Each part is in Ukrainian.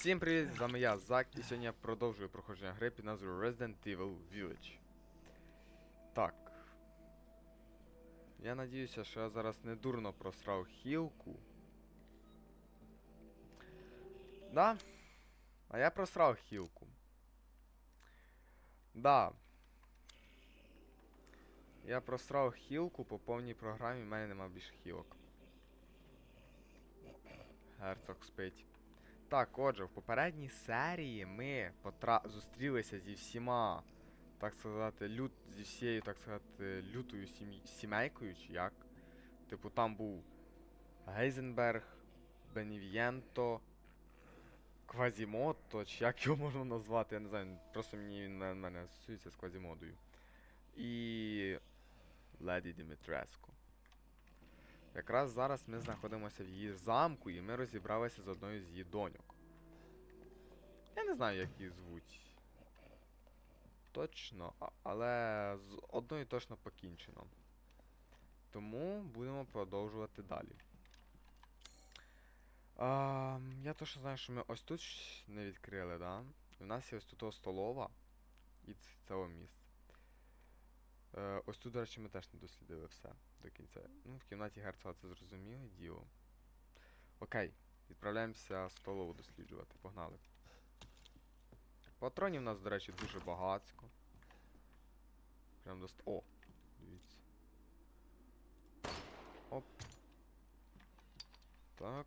Всім привіт, з вами я, Зак, і сьогодні я продовжую проходження гри під назвою Resident Evil Village. Так. Я надіюся, що я зараз не дурно просрав хілку. Да? А я просрав хілку. Да. Я просрав хілку по повній програмі, в мене нема більше хілок. Герцог спить. Так, отже, в попередній серії ми потра... зустрілися зі всіма, так сказати, лют... зі всією, так сказати, лютою сім'ї... сімейкою, чи як. Типу, там був Гейзенберг, Бенів'єнто, Квазімото, чи як його можна назвати, я не знаю, просто мені він на мене асоціюється з Квазімодою. І. Леді Дімітреско. Якраз зараз ми знаходимося в її замку, і ми розібралися з одною з її доньок. Я не знаю, як її звуть. Точно, але з одною точно покінчено. Тому будемо продовжувати далі. А, я точно знаю, що ми ось тут не відкрили, да? У нас є ось тут столова і ц- цього місце. Ось тут, до речі, ми теж не дослідили все до кінця. Ну, в кімнаті герцога це зрозуміле діло. Окей, відправляємося столову досліджувати. Погнали. Патронів у нас, до речі, дуже багатсько. Прям дост... О! Дивіться. Оп. Так.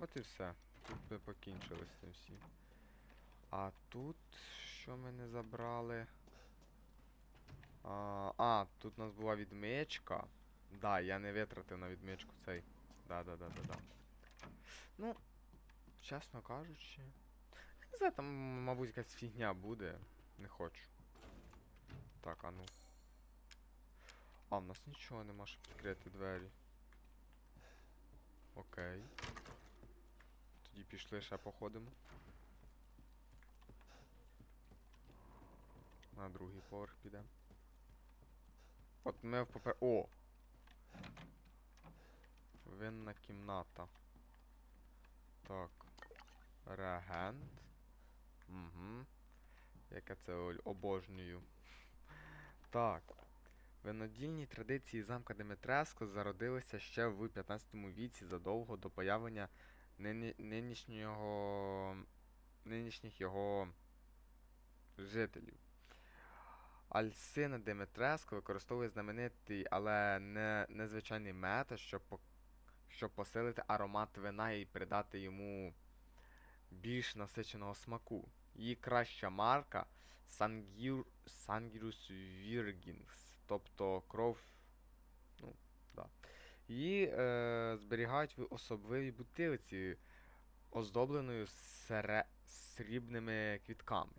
От і все. Тут ми покінчили з цим всім. А тут що ми не забрали? А, а, тут у нас була відмичка. Да, я не витратив на відмичку цей. Да, да, да, да, да. Ну, чесно кажучи. Не знаю, там, мабуть, якась фігня буде. Не хочу. Так, а ну. А, в нас нічого нема, щоб відкрити двері. Окей. Тоді пішли ще походимо. На другий поверх підемо. От ми в попер... О! Винна кімната. Так. Реагент. Угу. Яке це обожнюю. Так. Винодільні традиції замка Димитреско зародилися ще в 15 віці задовго до появлення нині... нинішнього... нинішніх його жителів. Альсина Димитреско використовує знаменитий, але не незвичайний метод, щоб, по- щоб посилити аромат вина і придати йому більш насиченого смаку. Її краща марка Сангір... Сангірус Віргінгс, тобто кров. Ну, да. Її е, зберігають в особливій бутилиці, оздобленою сере... срібними квітками.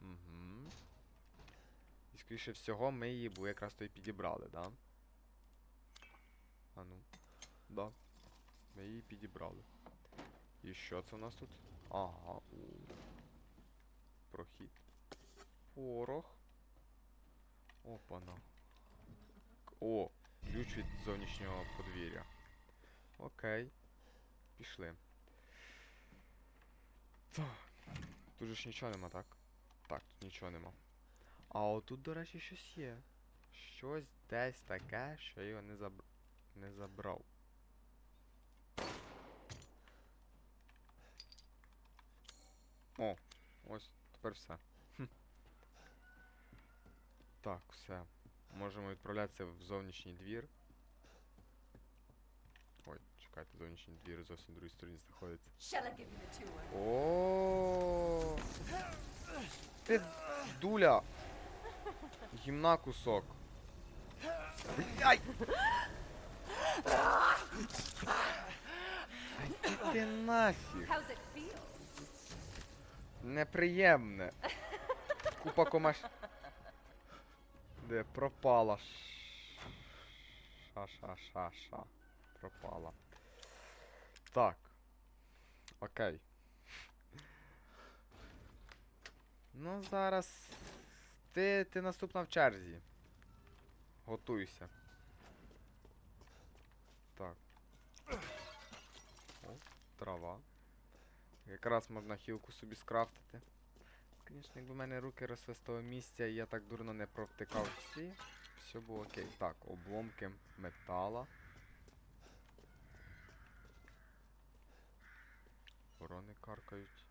Угу. І скоріше всього ми її бо якраз то і підібрали, да? А ну. Да. Ми її підібрали. І що це у нас тут? Ага. у. Прохід. Порох. Опана. О! Ключ від зовнішнього подвір'я. Окей. Пішли. Так. Тут же ж нічого нема, так? Так, тут нічого нема. А отут, до речі, щось є. Щось десь таке, що я його не, заб... не забрав. О, ось, тепер все. Хм. Так, все. Можемо відправлятися в зовнішній двір. Ой, чекайте, зовнішній двір зовсім в другій стороні знаходиться. О. Ти дуля! Гімна кусок. Ай! Ай, Ти нафіг! Неприємне. Купа комаш. Де пропала. Ша-ша-ша-ша. Пропала. Так. Окей. Ну, зараз. Ти, ти наступна в черзі. Готуйся. Так. О, трава. Якраз можна хілку собі скрафтити. Звісно, якби в мене руки росли з того місця і я так дурно не провтикав ці, все було окей. Так, обломки метала. Ворони каркають.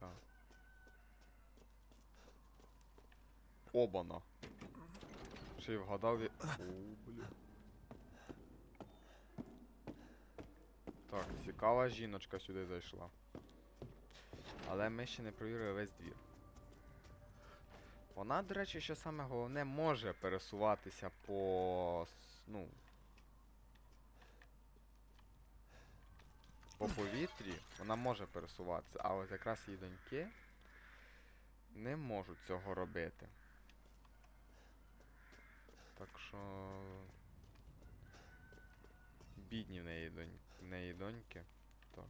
Так. Обана. Ще й вгадав я. О, бля. Так, цікава жіночка сюди зайшла. Але ми ще не провірили весь двір. Вона, до речі, що саме головне, може пересуватися по. ну. По повітрі вона може пересуватися, а от якраз її доньки не можуть цього робити. Так що. Бідні в неї, донь... в неї доньки. То.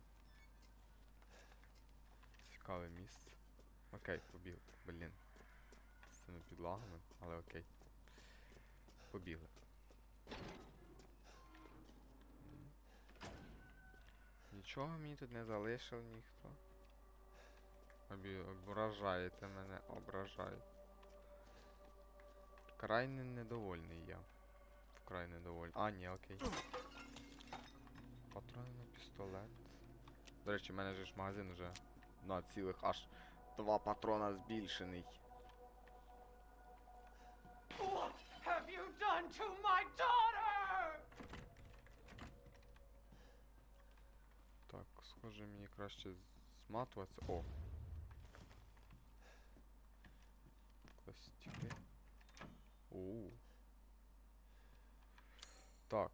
Цікаве місце. Окей, побіг. Блін. З цими підлагами, але окей. Побігли. Нічого мені тут не залишив ніхто. Обі... Ображаєте мене, ображаєте. Крайне недовольний я. Вкрай недовольний. А, ні, окей. Патрони на пістолет. До речі, в мене же ж магазин вже на цілих аж два патрона збільшений. What have you done to my daughter? Так, схоже, мені краще зматуватися. О! Костяки. Оу. Так.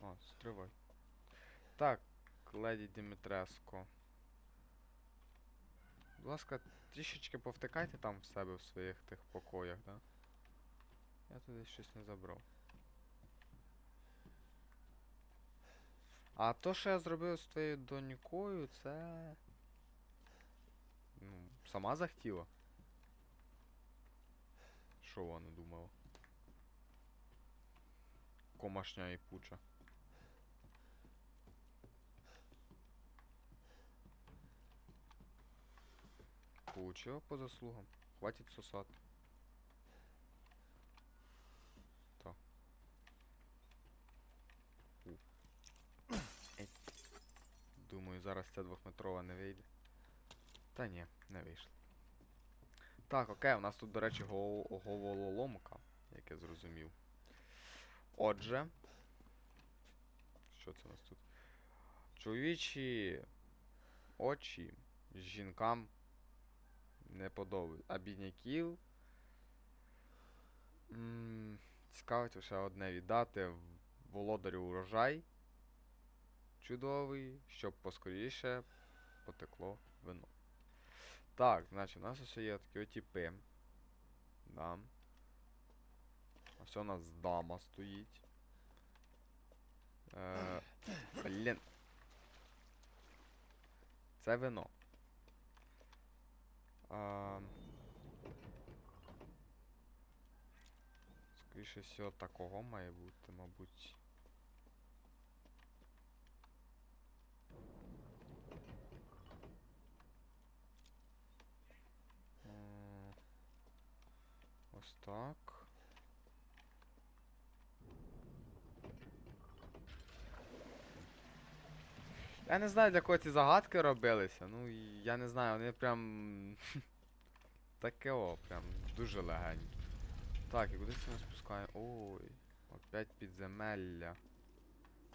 А, стривай. Так, леді Дімітреско. Будь ласка, трішечки повтикайте там в себе в своїх тих покоях, да? Я туди щось не забрав. А то, що я зробив з твоєю донькою, це. Ну, сама захотіла. Що вона думала? Комашня і пуча. Получила по заслугам. Хватить сосати. Так. Думаю, зараз ця двохметрова не вийде. Та ні, не вийшло. Так, окей, у нас тут, до речі, гол- головоломка, як я зрозумів. Отже. Що це у нас тут? Чоловічі очі жінкам не подобають. А бідняків. Цікавить лише одне віддати володарю урожай. Чудовий, щоб поскоріше потекло вино. Так, значить, у нас ось є такі отіпи. Да. Ось у нас дама стоїть. Е, блін. Це вино. А, скоріше всього такого має бути, мабуть. Так. Я не знаю, для кого ці загадки робилися. Ну, я не знаю, вони прям. Таке о, прям дуже легенькі. Так, і куди це ми спускаємо? Ой, опять підземелля.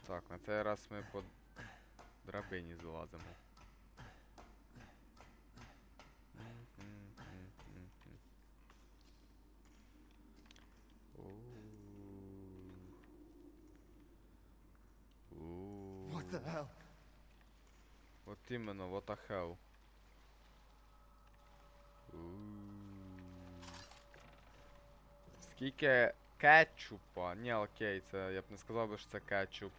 Так, на цей раз ми по драбині злазимо. What the hell? От іменно, what the hell. Ууу. Скільки кетчупа? Ні, окей, це я б не сказав би, що це кетчуп.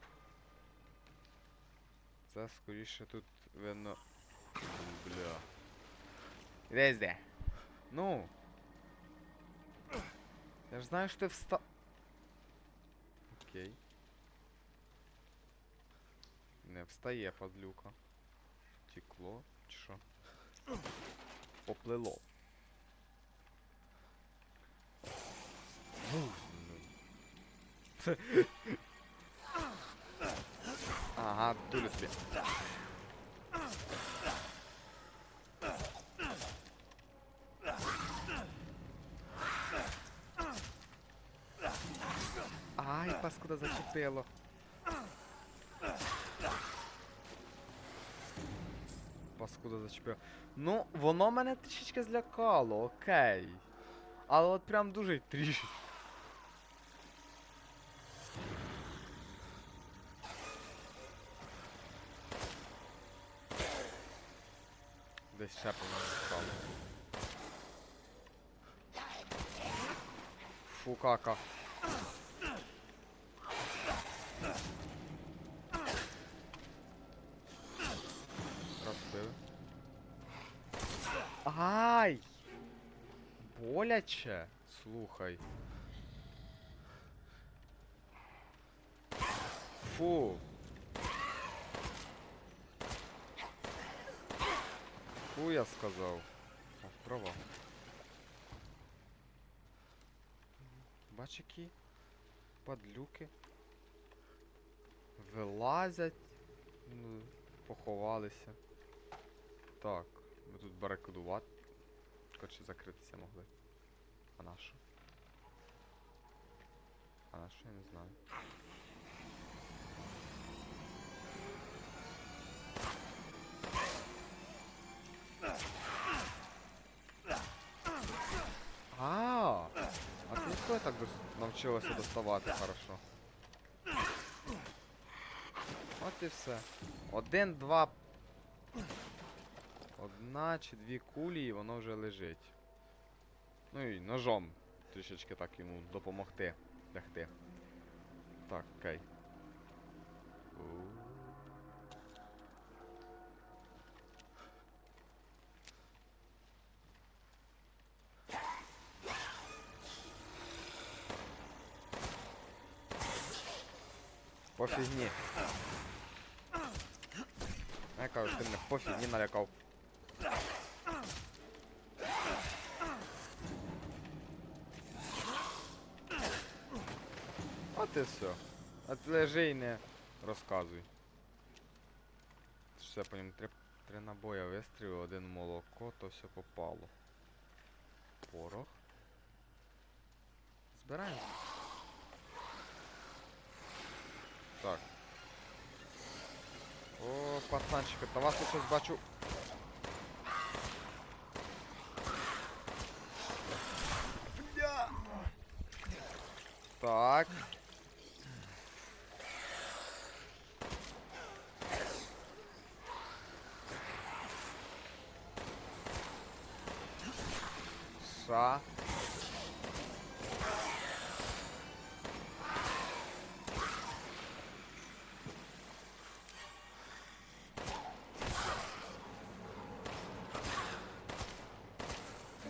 Це скоріше тут видно. Бля. Десь де. Ну. Я ж знаю, що ти вста. Окей. не встає, падлюка. Тікло, чи що? Поплило. Ну. Ага, дулю тобі. Ай, паскуда зачепило. Паскуда зачепило. Ну, воно мене трішечки злякало, окей. Але от прям дуже трішечки. Десь ще по мене впало. Фу, кака. Ай! Боляче. Слухай. Фу. Фу, я сказав. О, права. Бач, які падлюки. Вилазять. Ну, поховалися. Так, тут барикадувати. Коротше, закритися могли. А на? А на я не знаю. А, а ти хто так дос- навчилася доставати хорошо? От і все. Один, два. Одна чи дві кулі, і воно вже лежить. Ну і ножом трішечки так йому допомогти лягти. Так. У. По фігні. Я кажу, ти мене по налякав. От і все. От лежи і не розказуй. Все по ньому три, три набоя вистрілив, один молоко, то все попало. Порох. Збираємо. Так. О, пацанчики, та вас я щось бачу. Так. Ша.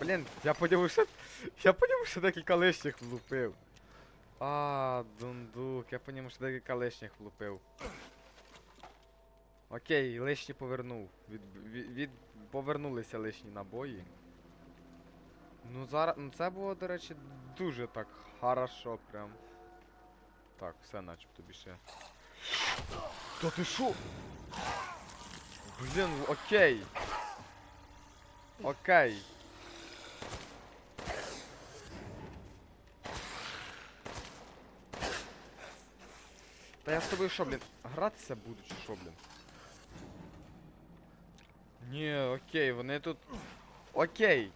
Блін, я подивився. Я подивився декілька лишніх влупив. А, дундук, я по ньому ще декілька лишніх влупив. Окей, лишні повернув. Від, від, від, повернулися лишні набої. Ну зараз. Ну це було, до речі, дуже так хорошо прям. Так, все начебто більше. Та ти шо? Блін, окей. Окей. Та я з тобою що, блін, гратися буду чи що, блін? Ні, окей, вони тут. Окей.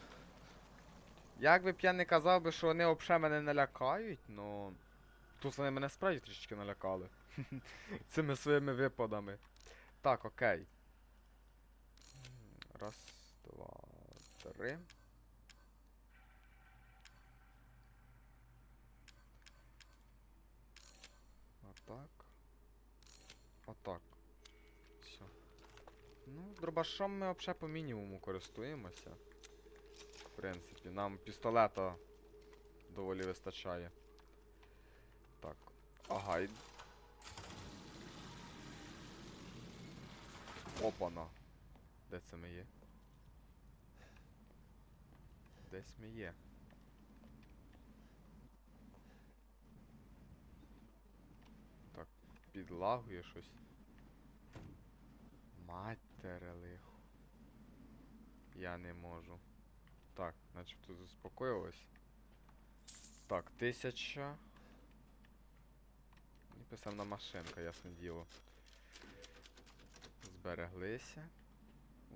Як би б я не казав би, що вони взагалі мене не лякають, но. Тут вони мене справді трішечки налякали. Цими своїми випадами. Так, окей. Раз, два, три. Отак. Отак. Все. Ну, дробашом ми взагалі по мінімуму користуємося. В принципі, нам пістолета доволі вистачає. Так. Ага, і... Опана. Де це ми є? Десь ми є. Так, підлагує щось. Матере лихо. Я не можу. Так, начебто заспокоїлось. Так, тисяча. І писавна машинка, ясне діло. Збереглися.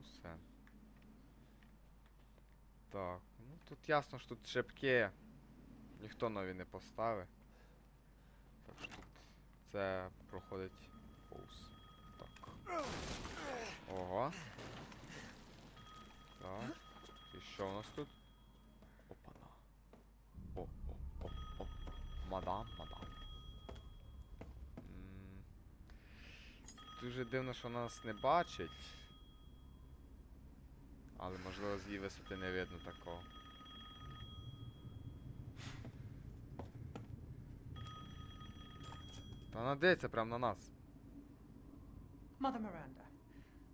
Усе. Так, ну тут ясно, що тут шибки. Ніхто нові не поставить. Так що тут це проходить повз. Так. Ого. Так. І що у нас тут? Опана. О, о, о, о. Мадам, мадам. Дуже дивно, що нас не бачить. Але можливо з її висоти не видно такого. вона дивиться прямо на нас. Mother Miranda,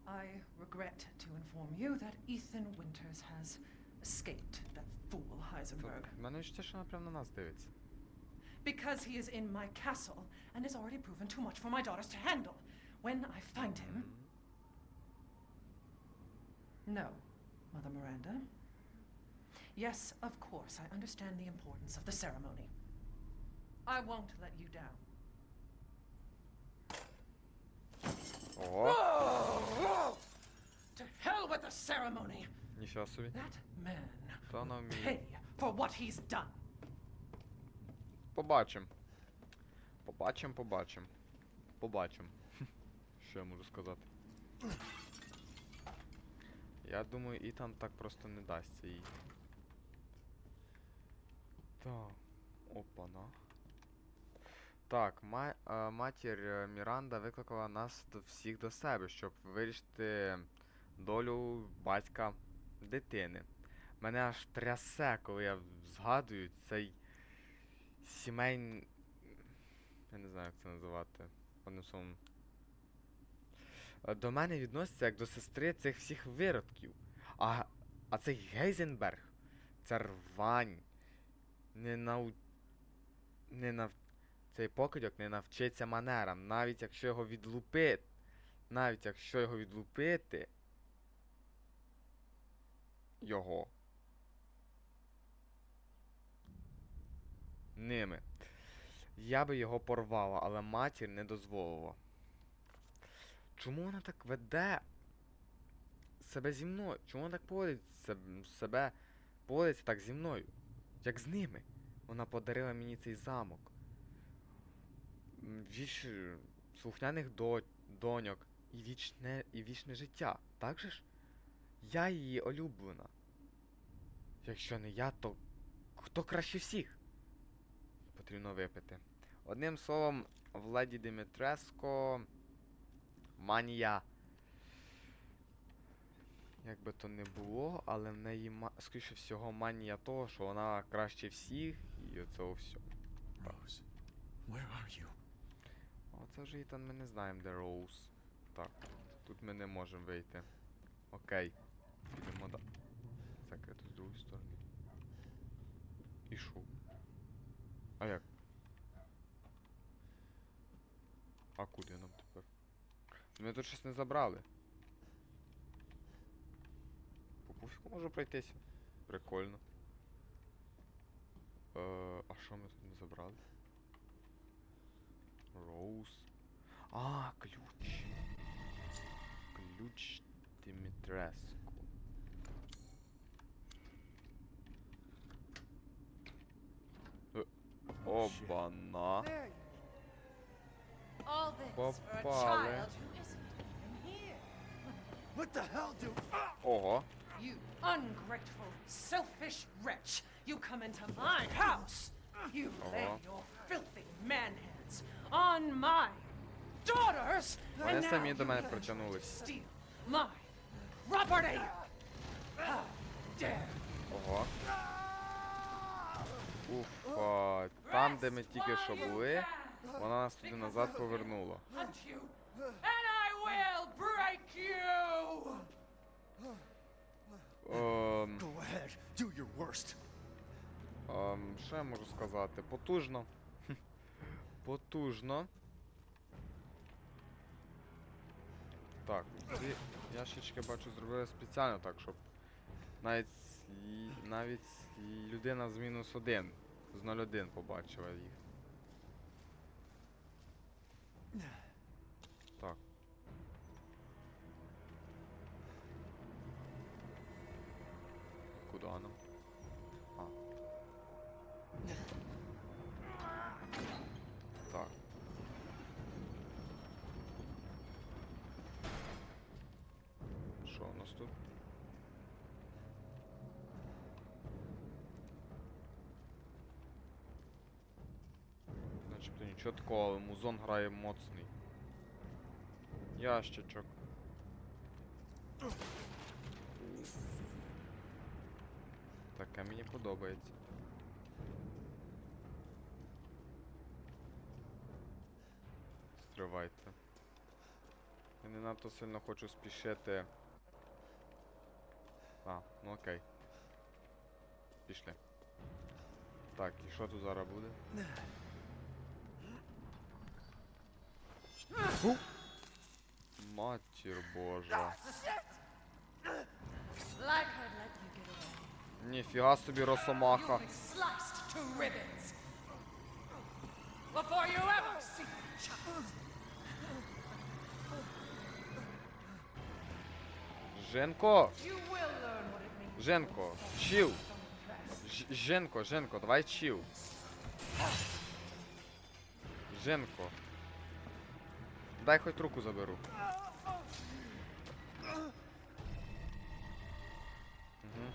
I regret to inform you that Ethan Winters has escaped that fool Heisenberg. В мене відчуття, що вона прямо на нас дивиться. Because he is in my castle and has already proven too much for my daughters to handle. When I find him. No, Mother Miranda. Yes, of course, I understand the importance of the ceremony. I won't let you down. Ого! To hell with the ceremony! Ніфіга собі. That man Та вона pay for what he's done. Побачим. Побачим, побачим. Побачим. Що я можу сказати? Я думаю, Ітан так просто не дасться їй. Так. Опана. Так, ма матір е, Міранда викликала нас до всіх до себе, щоб вирішити долю батька дитини. Мене аж трясе, коли я згадую цей сімейний. Я не знаю, як це називати. Одним словом. До мене відносяться як до сестри цих всіх виродків. А, а цей Гейзенберг, це рвань. Не нау... Цей покидьок не навчиться манерам, навіть якщо його відлупити. Навіть якщо його відлупити. Його. Ними. Я би його порвала, але матір не дозволила. Чому вона так веде себе зі мною? Чому вона так поводить себ- себе, поводиться так зі мною? Як з ними? Вона подарила мені цей замок. Віч... слухняних до... доньок і вічне... і вічне життя. Так же ж? Я її улюблена. Якщо не я, то хто краще всіх? Потрібно випити. Одним словом, в леді Димитреско манія. Як би то не було, але в неї, ма- скоріше всього, манія того, що вона краще всіх і оцього всього. Rose, where are you? А Оце вже Ітан ми не знаємо, де Роуз. Так, тут ми не можемо вийти. Окей. Підемо да. Закрито з другої сторони. І шо? А як? А куди нам тепер? Ми тут щось не забрали. По пуфіку можу пройтися. Прикольно. Е, а що ми тут не забрали? Роуз. А, ключ. Ключ Димитреску. Е, Обана. All this for a Попали. child who isn't even here. What the hell, dude? Ah! Ого. You ungrateful, selfish wretch! You come into my house! You lay Uh-huh. your filthy man hands on my daughters. Вони самі до мене протягнулись. My property. Ого. Уфа. Там, де ми тільки що були, вона нас туди назад повернула. and I will break you. Ем, Go ahead, do your worst. ем, що я можу сказати? Потужно. Потужно. Так, ці ящички бачу зробили спеціально так, щоб навіть, навіть людина з мінус один, з 0-1 побачила їх. Але музон грає моцний. Ящичок. Таке мені подобається. Стривайте. Я не надто сильно хочу спішити. А, ну окей. Пішли. Так, і що тут зараз буде? Фу! Матір Божа. Like I'd let you get away. Ніфіга собі росомаха. You'll be sliced to ribbons. Before you ever see a child. Женко! You will learn what it means. Женко! Чил! to dress. Ж- Женко, Женко, давай чил. Женко. Дай хоть руку заберу. Мгм.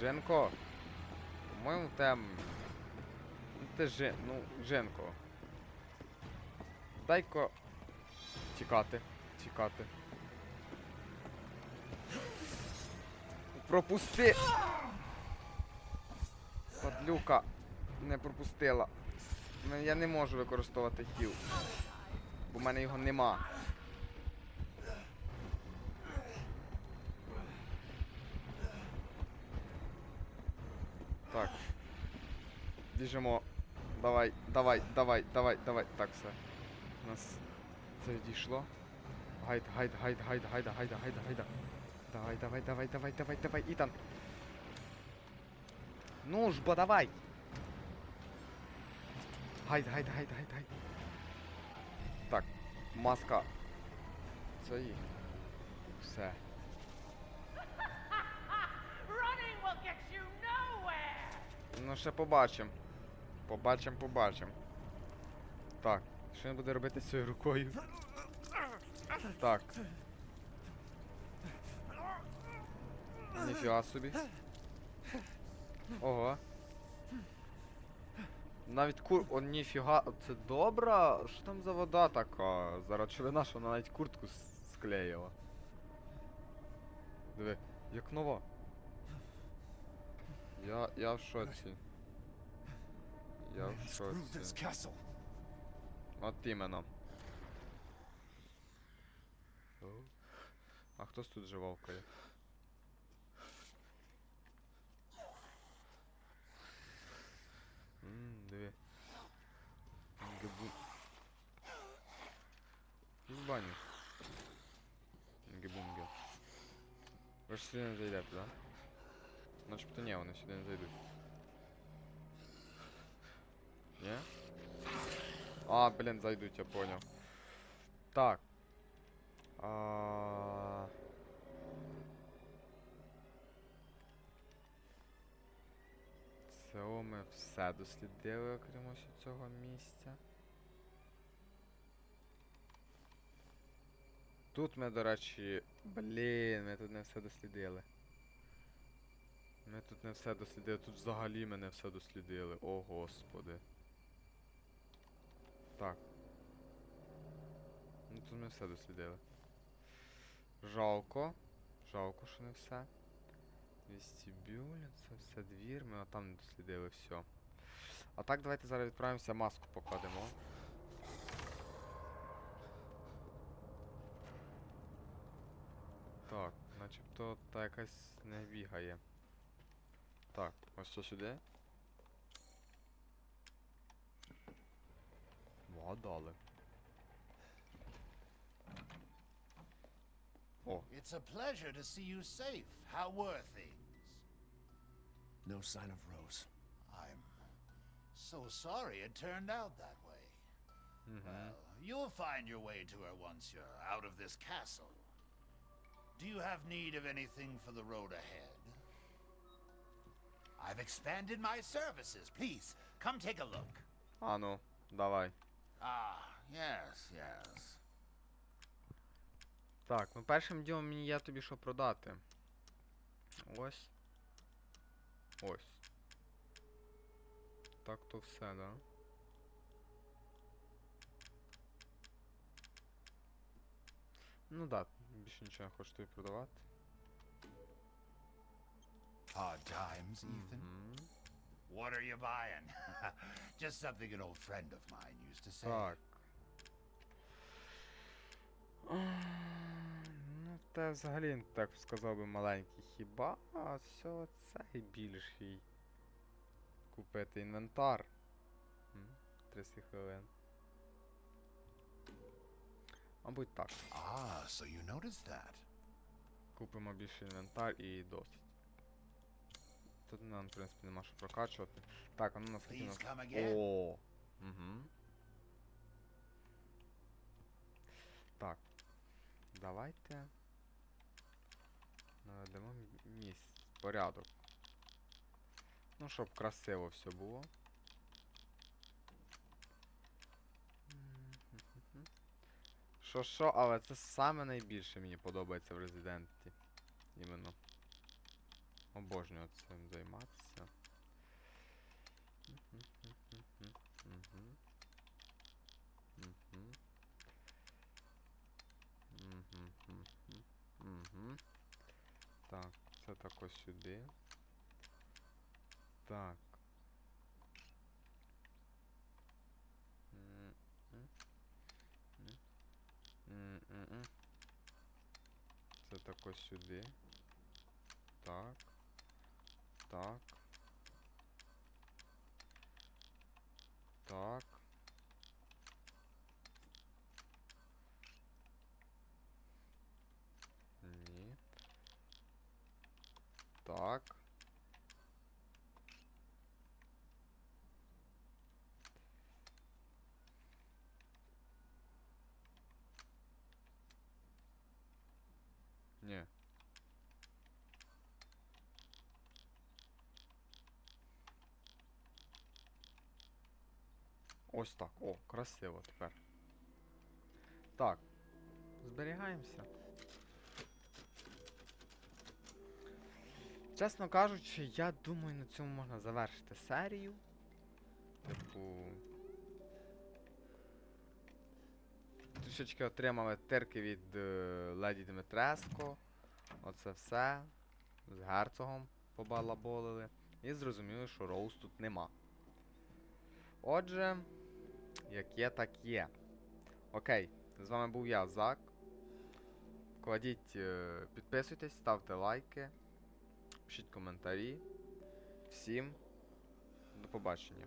Женко. По-моєму, там. Ну ти Жен... Ну, Женко. Дай-ка Тікати, тікати. Пропусти! Падлюка не пропустила. Ну, Я не можу використовувати хіл. Бо в мене його нема. Так. Біжимо. Давай, давай, давай, давай, давай. Так, все. У нас це відійшло. Гайд, гайд, гайд, гайд, гайда, гайда, гайда, гайда. Давай, давай, давай, давай, давай, давай, Ітан. Ну ж бо давай. Гайд, гайд, гайд, гайд, гайд. Так, маска. Це їх. Все. Ну ще побачимо. Побачимо, побачимо. Так, що він буде робити з цією рукою? Так. Ніфіга собі. Ого. Навіть кур. О, ніфіга. Це добра. Що там за вода така? Зараз човина, що вона навіть куртку склеїла. Диви, як нова. Я. я в шоці. Я в шоці. От іменно. А хтось тут живавкає? Ммм, диви. Якийсь баню. Гебунге. Ви ж сюди не зайдете, да? Начебто ні, вони сюди не зайдуть. Ні? А, блин, зайдуть, я понял. Так. А... Це ми все дослідили, окрім ось цього місця. Тут ми, до речі. Блін, ми тут не все дослідили. Ми тут не все дослідили, тут взагалі ми не все дослідили. О господи. Так. Ну тут ми все дослідили. Жалко. Жалко, що не все. Вестибюль, це все двір, ми там не дослідили все. А так, давайте зараз відправимося, маску покладемо. начебто та якась не бігає. Так, ось що сюди. Вгадали. О, It's a pleasure to see you safe. How were things? No sign of Rose. I'm so sorry it turned out that way. Well, you'll find your way to her once you're out of this castle. Do you have need of anything for the road ahead? I've expanded my services. Please, come take a look. а ну, давай. Ah, yes, yes. Так, ну першим ділом мені є тобі що продати. Ось. Ось. Так то все, да? Ну да, більше нічого не хочу тобі продавати. Hard times, Ethan. What are you buying? Just something an old friend of mine used to say. Так. Ну, те взагалі так сказав би маленький. Хіба все цей більший. Купити інвентар. 30 хвилин. Мабуть так. Ah, so you noticed that. Купимо більше інвентар і досить. Тут нам, в принципі, нема що прокачувати. Так, а ну нас Please нас... come again. О. Угу. Так. Давайте. Наведемо м- місць. Порядок. Ну, щоб красиво все було. Що що, але це саме найбільше мені подобається в Резиденті. Іменно. Обожнюю цим займатися. Так, це так сюди. Так. М, м, м, м, м, м. Це так ось сюди. Так. Так. Ні. Так. Ні. Ось так. О, красиво тепер. Так. Зберігаємося. Чесно кажучи, я думаю, на цьому можна завершити серію. Типу. Трішечки отримали тирки від е, леді Дмитреско. Оце все. З герцогом побалаболили. І зрозуміли, що Роуз тут нема. Отже, як є, так є. Окей, з вами був я, Зак. Кладіть, е, підписуйтесь, ставте лайки, пишіть коментарі. Всім до побачення.